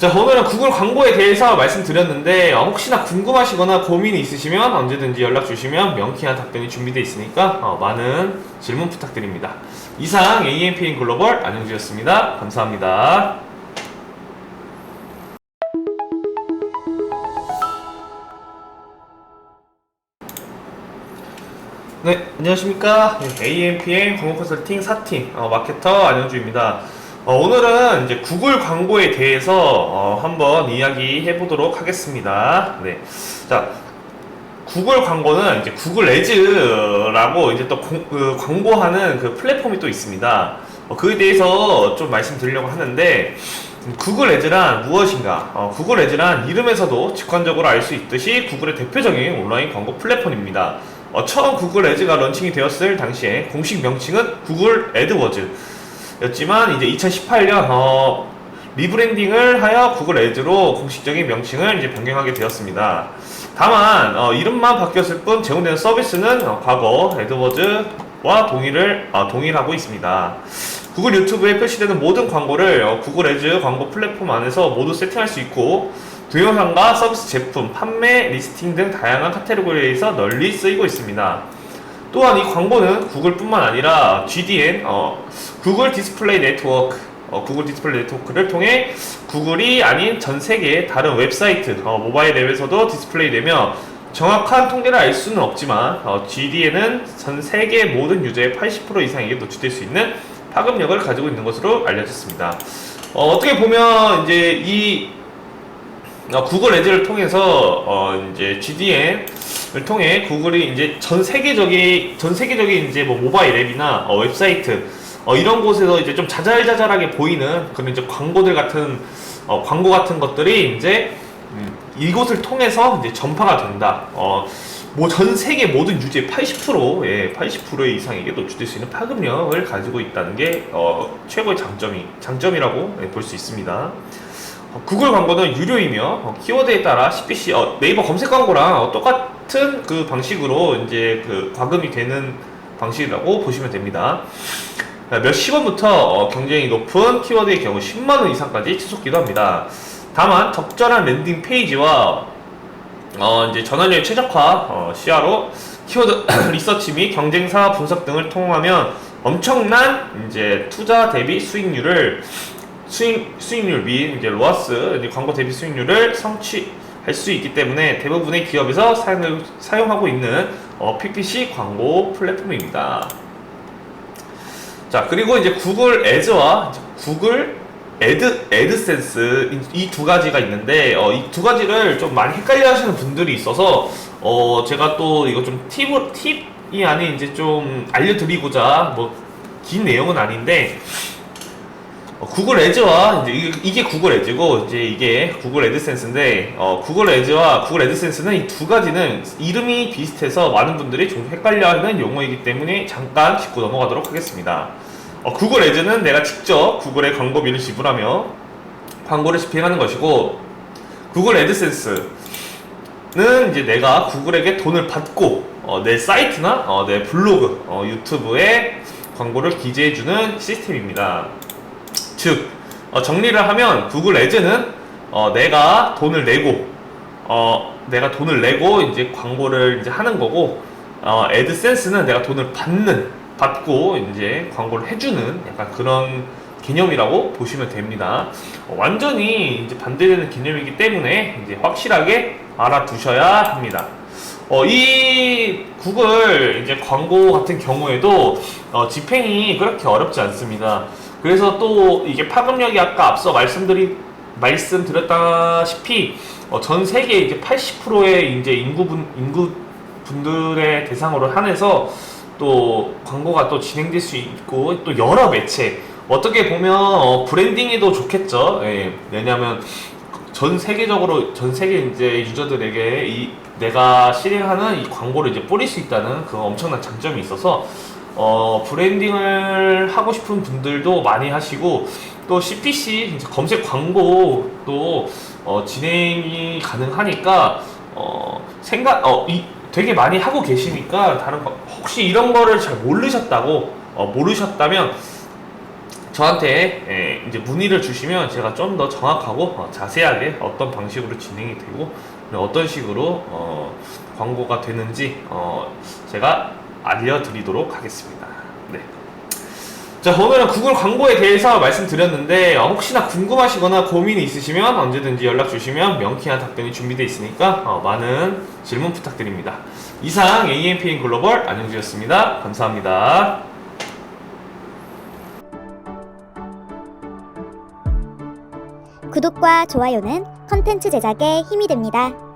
자, 오늘은 구글 광고에 대해서 말씀드렸는데 어, 혹시나 궁금하시거나 고민이 있으시면 언제든지 연락 주시면 명쾌한 답변이 준비되어 있으니까 어, 많은 질문 부탁드립니다. 이상 AMPN 글로벌 안영주였습니다. 감사합니다. 네, 안녕하십니까. AMPN 광고 컨설팅 4팀 어, 마케터 안영주입니다. 어, 오늘은 이제 구글 광고에 대해서 어, 한번 이야기해 보도록 하겠습니다. 네. 자, 구글 광고는 이제 구글 에즈라고 이제 또 공- 그 광고하는 그 플랫폼이 또 있습니다. 어, 그에 대해서 좀 말씀드리려고 하는데 음, 구글 에즈란 무엇인가? 어, 구글 에즈란 이름에서도 직관적으로 알 수 있듯이 구글의 대표적인 온라인 광고 플랫폼입니다. 어, 처음 구글 에즈가 런칭이 되었을 당시에 공식 명칭은 구글 애드워즈 였지만 이제 2018년 어, 리브랜딩을 하여 구글 에즈로 공식적인 명칭을 이제 변경하게 되었습니다. 다만 어, 이름만 바뀌었을 뿐 제공되는 서비스는 어, 과거 에드워즈와 동일을 어, 동일하고 있습니다. 구글 유튜브에 표시되는 모든 광고를 어, 구글 에즈 광고 플랫폼 안에서 모두 세팅할 수 있고 동영상과 서비스 제품, 판매, 리스팅 등 다양한 카테고리에서 널리 쓰이고 있습니다. 또한 이 광고는 구글뿐만 아니라 GDN, 어, 구글 디스플레이 네트워크, 어, 구글 디스플레이 네트워크를 통해 구글이 아닌 전 세계의 다른 웹사이트, 어, 모바일 앱에서도 디스플레이되며 정확한 통계를 알 수는 없지만 어, GDN은 전 세계 모든 유저의 80% 이상에게 노출될 수 있는 파급력을 가지고 있는 것으로 알려졌습니다. 어, 어떻게 보면 이제 이 어, 구글 에즈를 통해서 어, 이제 GDN 을 통해 구글이 이제 전 세계적인 전 세계적인 이제 뭐 모바일 앱이나 어, 웹사이트 어, 이런 곳에서 이제 좀 자잘자잘하게 보이는 그런 이제 광고들 같은 어, 광고 같은 것들이 이제 음, 이곳을 통해서 이제 전파가 된다. 어, 뭐 전 세계 모든 유저의 80% 예, 80% 이상에게 노출될 수 있는 파급력을 가지고 있다는 게 어, 최고의 장점이 장점이라고 예, 볼수 있습니다. 어, 구글 광고는 유료이며 어, 키워드에 따라 CPC 어, 네이버 검색 광고랑 어, 똑같 은 그 방식으로 이제 그 과금이 되는 방식이라고 보시면 됩니다. 자, 몇십 원부터 어, 경쟁이 높은 키워드의 경우 10만 원 이상까지 치솟기도 합니다. 다만 적절한 랜딩 페이지와 어, 이제 전환율 최적화 어, 시야로 키워드 리서치 및 경쟁사 분석 등을 통하면 엄청난 이제 투자 대비 수익률을 수익 수익률 및 이제 로아스 이제 광고 대비 수익률을 성취 할 수 있기 때문에 대부분의 기업에서 사용을, 사용하고 있는 어, PPC 광고 플랫폼입니다. 자 그리고 이제 구글 애즈와 구글 애드 애드센스 이 두 가지가 있는데 어, 이 두 가지를 좀 많이 헷갈려하시는 분들이 있어서 어, 제가 또 이거 좀 팁을 팁이 아닌 이제 좀 알려드리고자 뭐 긴 내용은 아닌데 어, 구글 애즈와 이제 이게, 구글 애즈고 이제 이게 구글 애드센스인데 어, 구글 애즈와 구글 애드센스는 이 두 가지는 이름이 비슷해서 많은 분들이 좀 헷갈려하는 용어이기 때문에 잠깐 짚고 넘어가도록 하겠습니다. 어, 구글 애즈는 내가 직접 구글에 광고비를 지불하며 광고를 집행하는 것이고 구글 애드센스는 이제 내가 구글에게 돈을 받고 어, 내 사이트나 어, 내 블로그, 어, 유튜브에 광고를 기재해주는 시스템입니다. 즉 어, 정리를 하면 구글 애즈는 어, 내가 돈을 내고 어, 내가 돈을 내고 이제 광고를 이제 하는 거고 어, 애드센스는 내가 돈을 받는 받고 이제 광고를 해주는 약간 그런 개념이라고 보시면 됩니다. 어, 완전히 이제 반대되는 개념이기 때문에 이제 확실하게 알아두셔야 합니다. 어, 이 구글 이제 광고 같은 경우에도 어, 집행이 그렇게 어렵지 않습니다. 그래서 또 이게 파급력이 아까 앞서 말씀드리 말씀드렸다시피 어, 전 세계 이제 80%의 이제 인구분 인구 분들의 대상으로 한해서 또 광고가 또 진행될 수 있고 또 여러 매체 어떻게 보면 어, 브랜딩에도 좋겠죠. 예, 왜냐하면 전 세계적으로 전 세계 이제 유저들에게 이 내가 실행하는 이 광고를 이제 뿌릴 수 있다는 그 엄청난 장점이 있어서 어, 브랜딩을 하고 싶은 분들도 많이 하시고 또 CPC 검색 광고도 어, 진행이 가능하니까 어, 생각 어, 이, 되게 많이 하고 계시니까 다른 거, 혹시 이런 거를 잘 모르셨다고 어, 모르셨다면 저한테 예, 이제 문의를 주시면 제가 좀 더 정확하고 어, 자세하게 어떤 방식으로 진행이 되고 어떤 식으로 어, 광고가 되는지 어, 제가 알려드리도록 하겠습니다. 네. 자 오늘은 구글 광고에 대해서 말씀드렸는데 어, 혹시나 궁금하시거나 고민이 있으시면 언제든지 연락 주시면 명쾌한 답변이 준비되어 있으니까 어, 많은 질문 부탁드립니다. 이상 AMPN 글로벌 안영주였습니다. 감사합니다. 구독과 좋아요는 컨텐츠 제작에 힘이 됩니다.